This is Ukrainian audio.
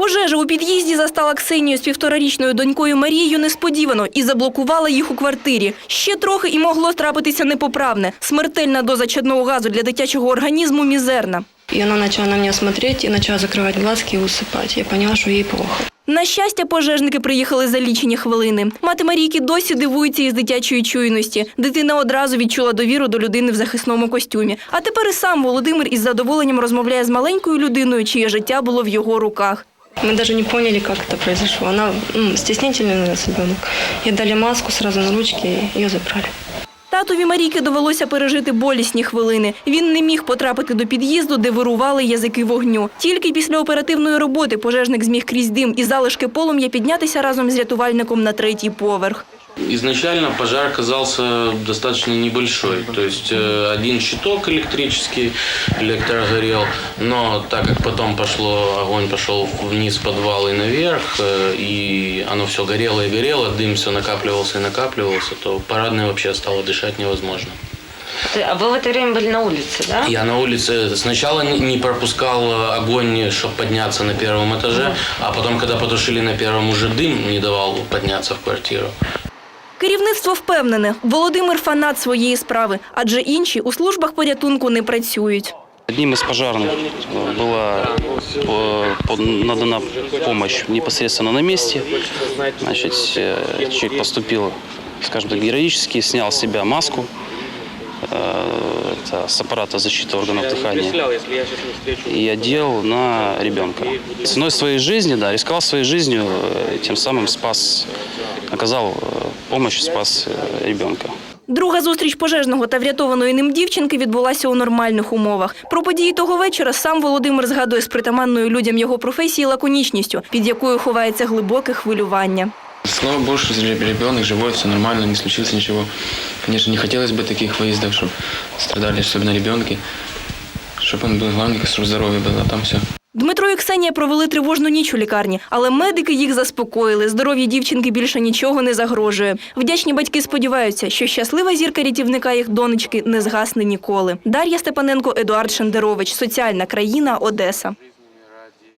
Пожежа у під'їзді застала Ксенію з півторарічною донькою Марією несподівано і заблокувала їх у квартирі. Ще трохи і могло трапитися непоправне. Смертельна доза чадного газу для дитячого організму мізерна. И она начала на меня смотреть и начала закрывать глазки и усыпать. Я поняла, что ей плохо. На щастя, пожежники приїхали за лічені хвилини. Мати Марійки досі дивується із дитячої чуйності. Дитина одразу відчула довіру до людини в захисному костюмі. А тепер і сам Володимир із задоволенням розмовляє з маленькою людиною, чиє життя було в його руках. Мы даже не поняли, как это произошло. Она м, стеснительный у нас ребенок. Ей дали маску сразу на ручки и ее забрали. Татові Марійки довелося пережити болісні хвилини. Він не міг потрапити до під'їзду, де вирували язики вогню. Тільки після оперативної роботи пожежник зміг крізь дим і залишки полум'я піднятися разом з рятувальником на третій поверх. Изначально пожар оказался достаточно небольшой, то есть э, один щиток электрический электрогорел, но так как потом пошло, огонь пошел вниз в подвал и наверх, э, и оно все горело и горело, дым все накапливался и накапливался, то парадной вообще стало дышать невозможно. А вы в это время были на улице, да? Я на улице сначала не пропускал огонь, чтобы подняться на первом этаже, а потом, когда потушили на первом, уже дым не давал подняться в квартиру. Керівництво впевнене, Володимир фанат своєї справи, адже інші у службах порятунку не працюють. Одним из пожарных э, была э, по- надана помощь непосредственно на месте. Значит, э, человек поступил, скажем так, героически, снял с себя маску э, это с аппарата защиты органов дыхания и одел на ребенка. Ценой своей жизни, да, рисковал своей жизнью, э, тем самым спас, оказал э, помощь, спас э, ребенка. Друга зустріч пожежного та врятованої ним дівчинки відбулася у нормальних умовах. Про події того вечора сам Володимир згадує з притаманною людям його професії лаконічністю, під якою ховається глибоке хвилювання. Слава Богу, что ребенок живой, все нормально, не случилось ничего. Конечно, не хотелось бы таких выездов, чтобы страдали особенно ребенки. Чтобы он был, главное, чтобы здоровье было, а там все. Дмитро і Ксенія провели тривожну ніч у лікарні, але медики їх заспокоїли. Здоров'я дівчинки більше нічого не загрожує. Вдячні батьки сподіваються, що щаслива зірка рятівника їх донечки не згасне ніколи. Дар'я Степаненко, Едуард Шендерович. Соціальна країна, Одеса.